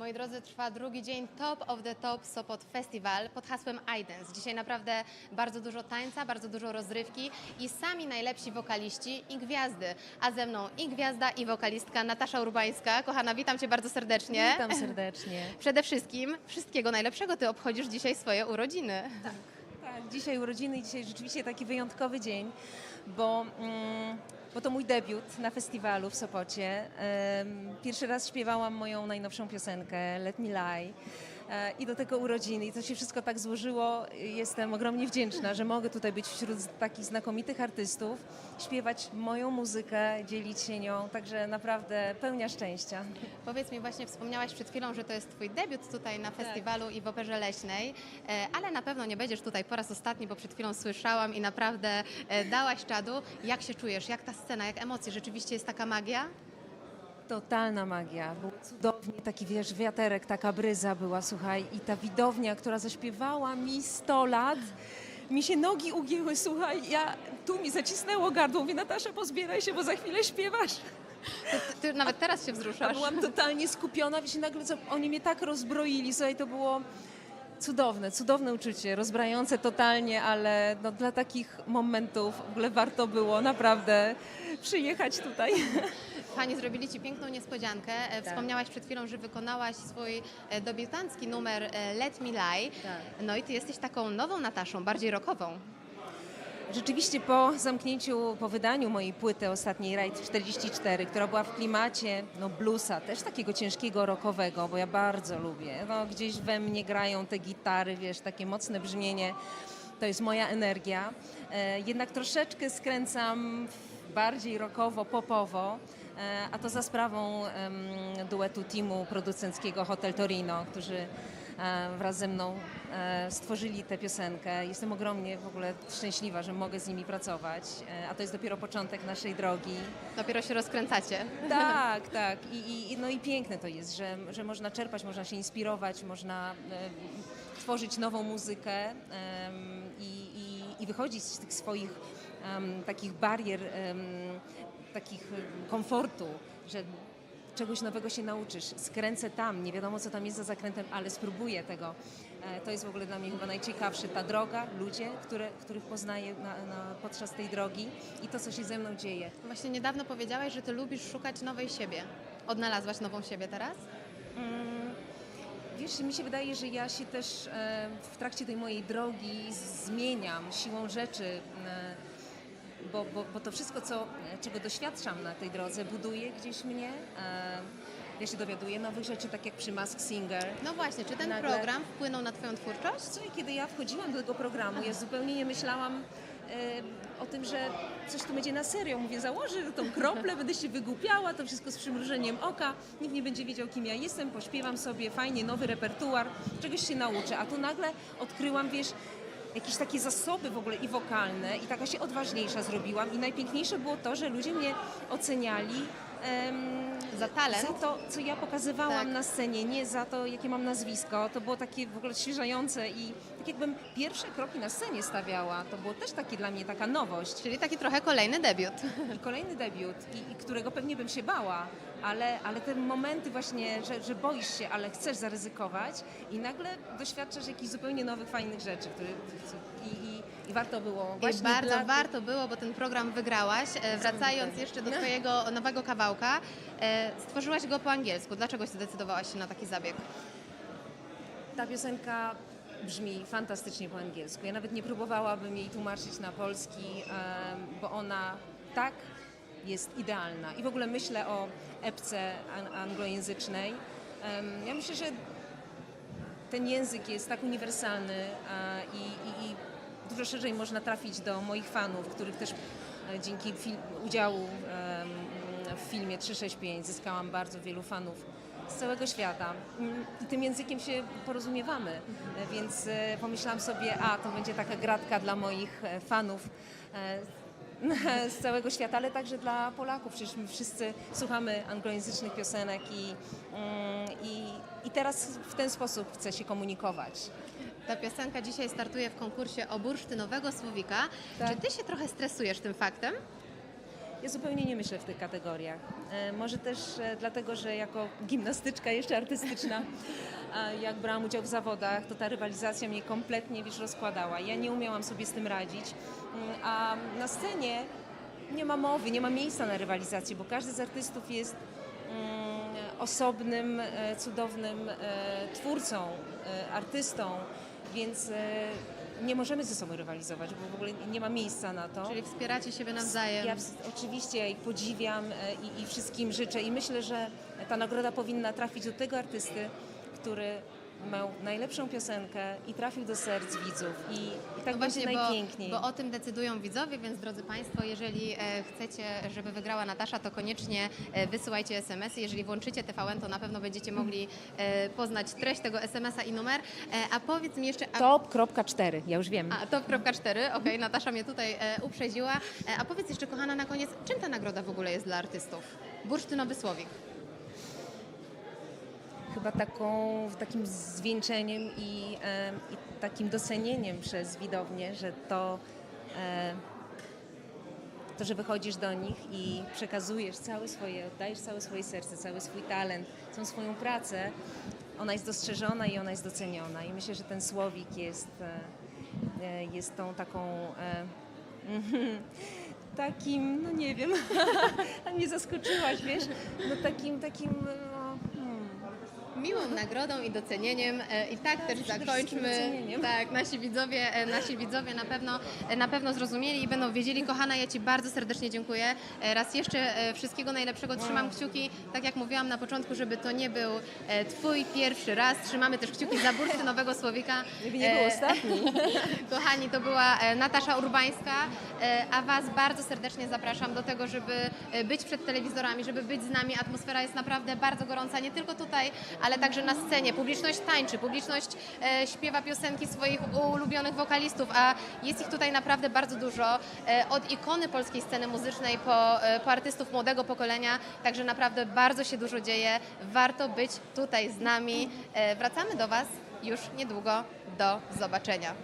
Moi drodzy, trwa drugi dzień Top of the Top Sopot Festival pod hasłem iDance. Dzisiaj naprawdę bardzo dużo tańca, bardzo dużo rozrywki i sami najlepsi wokaliści i gwiazdy. A ze mną i gwiazda, i wokalistka Natasza Urbańska. Kochana, witam Cię bardzo serdecznie. Witam serdecznie. Przede wszystkim wszystkiego najlepszego. Ty obchodzisz dzisiaj swoje urodziny. Tak, dzisiaj urodziny i dzisiaj rzeczywiście taki wyjątkowy dzień, bo, mm, bo to mój debiut na festiwalu w Sopocie. Pierwszy raz śpiewałam moją najnowszą piosenkę Let Me Lie. I do tego urodziny. I to się wszystko tak złożyło. Jestem ogromnie wdzięczna, że mogę tutaj być wśród takich znakomitych artystów, śpiewać moją muzykę, dzielić się nią. Także naprawdę pełnia szczęścia. Powiedz mi, właśnie wspomniałaś przed chwilą, że to jest Twój debiut tutaj na festiwalu i w Operze Leśnej, e, ale na pewno nie będziesz tutaj po raz ostatni, bo przed chwilą słyszałam i naprawdę e, dałaś czadu. Jak się czujesz? Jak ta scena, jak emocje? Rzeczywiście jest taka magia? Totalna magia. Był cudownie, taki wiesz, wiaterek, taka bryza była, słuchaj, i ta widownia, która zaśpiewała mi 100 lat, mi się nogi ugięły, słuchaj, ja, tu mi zacisnęło gardło, mówię, Natasza, pozbieraj się, bo za chwilę śpiewasz. Ty, ty nawet teraz się A wzruszasz. byłam totalnie skupiona, wiesz, i nagle co, oni mnie tak rozbroili, słuchaj, to było cudowne, cudowne uczucie, rozbrajające totalnie, ale no, dla takich momentów w ogóle warto było naprawdę przyjechać tutaj. Fani zrobili Ci piękną niespodziankę. E, Wspomniałaś przed chwilą, że wykonałaś swój e, debiutancki numer e, Let Me Lie. Tak. No i Ty jesteś taką nową Nataszą, bardziej rockową. Rzeczywiście po zamknięciu, po wydaniu mojej płyty ostatniej Ride 44, która była w klimacie no, bluesa, też takiego ciężkiego rockowego, bo ja bardzo lubię. No, gdzieś we mnie grają te gitary, wiesz, takie mocne brzmienie. To jest moja energia. E, jednak troszeczkę skręcam w bardziej rockowo, popowo. E, A to za sprawą duetu teamu producenckiego Hotel Torino, którzy e, wraz ze mną e, stworzyli tę piosenkę. Jestem ogromnie w ogóle szczęśliwa, że mogę z nimi pracować, a to jest dopiero początek naszej drogi. Dopiero się rozkręcacie. Tak, tak. I, i, no i piękne to jest, że, że można czerpać, można się inspirować, można tworzyć nową muzykę i, i, i wychodzić z tych swoich takich barier, takich em, komfortu, że czegoś nowego się nauczysz. Skręcę tam, nie wiadomo co tam jest za zakrętem, ale spróbuję tego. E, To jest w ogóle dla mnie chyba najciekawsze. Ta droga, ludzie, które, których poznaję na, na, podczas tej drogi i to, co się ze mną dzieje. Właśnie niedawno powiedziałaś, że Ty lubisz szukać nowej siebie. Odnalazłaś nową siebie teraz? Wiesz, mi się wydaje, że ja się też e, w trakcie tej mojej drogi zmieniam siłą rzeczy, e, bo, bo, bo to wszystko, co, czego doświadczam na tej drodze, buduje gdzieś mnie. Ja się dowiaduję nowych rzeczy, tak jak przy Mask Singer. No właśnie, czy ten Nagle- program wpłynął na Twoją twórczość? Co, i kiedy ja wchodziłam do tego programu, ja zupełnie nie myślałam e, o tym, że coś tu będzie na serio. Mówię, założę tą kroplę, będę się wygłupiała, to wszystko z przymrużeniem oka, nikt nie będzie wiedział, kim ja jestem, pośpiewam sobie fajnie, nowy repertuar, czegoś się nauczę. A tu nagle odkryłam, wiesz, jakieś takie zasoby w ogóle i wokalne i taka się odważniejsza zrobiłam. I najpiękniejsze było to, że ludzie mnie oceniali Za talent? za to, co ja pokazywałam Tak. na scenie, nie za to, jakie mam nazwisko. To było takie w ogóle odświeżające i tak jakbym pierwsze kroki na scenie stawiała. To było też takie dla mnie taka nowość. Czyli taki trochę kolejny debiut. I kolejny debiut, i, i którego pewnie bym się bała, ale, ale te momenty właśnie, że, że boisz się, ale chcesz zaryzykować i nagle doświadczasz jakichś zupełnie nowych, fajnych rzeczy, które, i, i, i warto było I właśnie bardzo dla- warto było, bo ten program wygrałaś. E, Wracając jeszcze do Twojego nowego kawałka, e, stworzyłaś go po angielsku. Dlaczego zdecydowałaś się na taki zabieg? Ta piosenka brzmi fantastycznie po angielsku. Ja nawet nie próbowałabym jej tłumaczyć na polski, bo ona tak jest idealna. I w ogóle myślę o epce an- anglojęzycznej. Ja myślę, że ten język jest tak uniwersalny i, i, i dużo szerzej można trafić do moich fanów, których też e, dzięki udziału w filmie 365 zyskałam bardzo wielu fanów z całego świata. Mm, I tym językiem się porozumiewamy, więc e, pomyślałam sobie, a to będzie taka gratka dla moich e, fanów e, z całego świata, ale także dla Polaków. Przecież my wszyscy słuchamy anglojęzycznych piosenek i, mm, i, i teraz w ten sposób chcę się komunikować. Ta piosenka dzisiaj startuje w konkursie o bursztynowego słowika. Tak. Czy Ty się trochę stresujesz tym faktem? Ja zupełnie nie myślę w tych kategoriach. E, Może też e, dlatego, że jako gimnastyczka jeszcze artystyczna, jak brałam udział w zawodach, to ta rywalizacja mnie kompletnie wiesz, rozkładała. Ja nie umiałam sobie z tym radzić. Mm, A na scenie nie ma mowy, nie ma miejsca na rywalizację, bo każdy z artystów jest mm, osobnym, e, cudownym twórcą, artystą, więc nie możemy ze sobą rywalizować, bo w ogóle nie ma miejsca na to. Czyli wspieracie siebie nawzajem. Ja oczywiście ja ich podziwiam e, i, i wszystkim życzę i myślę, że ta nagroda powinna trafić do tego artysty, który miał najlepszą piosenkę i trafił do serc widzów i, i tak No będzie właśnie, najpiękniej. Bo, bo o tym decydują widzowie, więc drodzy Państwo, jeżeli e, chcecie, żeby wygrała Natasza, to koniecznie e, wysyłajcie SMS-y. Jeżeli włączycie TVN, to na pewno będziecie mogli e, poznać treść tego SMS-a i numer. E, a powiedz mi jeszcze... A, Top.4, ja już wiem. a, top.4, okej, Natasza mnie tutaj e, uprzedziła. E, a powiedz jeszcze, kochana, na koniec, czym ta nagroda w ogóle jest dla artystów? Bursztynowy Słowik. Chyba taką, takim zwieńczeniem i, e, i takim docenieniem przez widownię, że to, e, to, że wychodzisz do nich i przekazujesz całe swoje, oddajesz całe swoje serce, cały swój talent, całą swoją pracę, ona jest dostrzeżona i ona jest doceniona. I myślę, że ten słowik jest, e, e, jest tą taką... E, takim, no nie wiem, a mnie zaskoczyłaś, wiesz, no takim, takim. Miłą nagrodą i docenieniem e, i tak też przede zakończmy. Tak, nasi widzowie, e, nasi widzowie na pewno, e, na pewno zrozumieli i będą wiedzieli. Kochana, ja Ci bardzo serdecznie dziękuję. Raz jeszcze wszystkiego najlepszego. Trzymam kciuki, tak jak mówiłam na początku, żeby to nie był Twój pierwszy raz. Trzymamy też kciuki za bursty nowego Słowika. Żeby nie był ostatni. Kochani, to była Natasza Urbańska, a Was bardzo serdecznie zapraszam do tego, żeby być przed telewizorami, żeby być z nami. Atmosfera jest naprawdę bardzo gorąca, nie tylko tutaj, ale także na scenie. Publiczność tańczy, publiczność e, śpiewa piosenki swoich ulubionych wokalistów, a jest ich tutaj naprawdę bardzo dużo. E, Od ikony polskiej sceny muzycznej po, e, po artystów młodego pokolenia, także naprawdę bardzo się dużo dzieje. Warto być tutaj z nami. E, Wracamy do Was już niedługo. Do zobaczenia.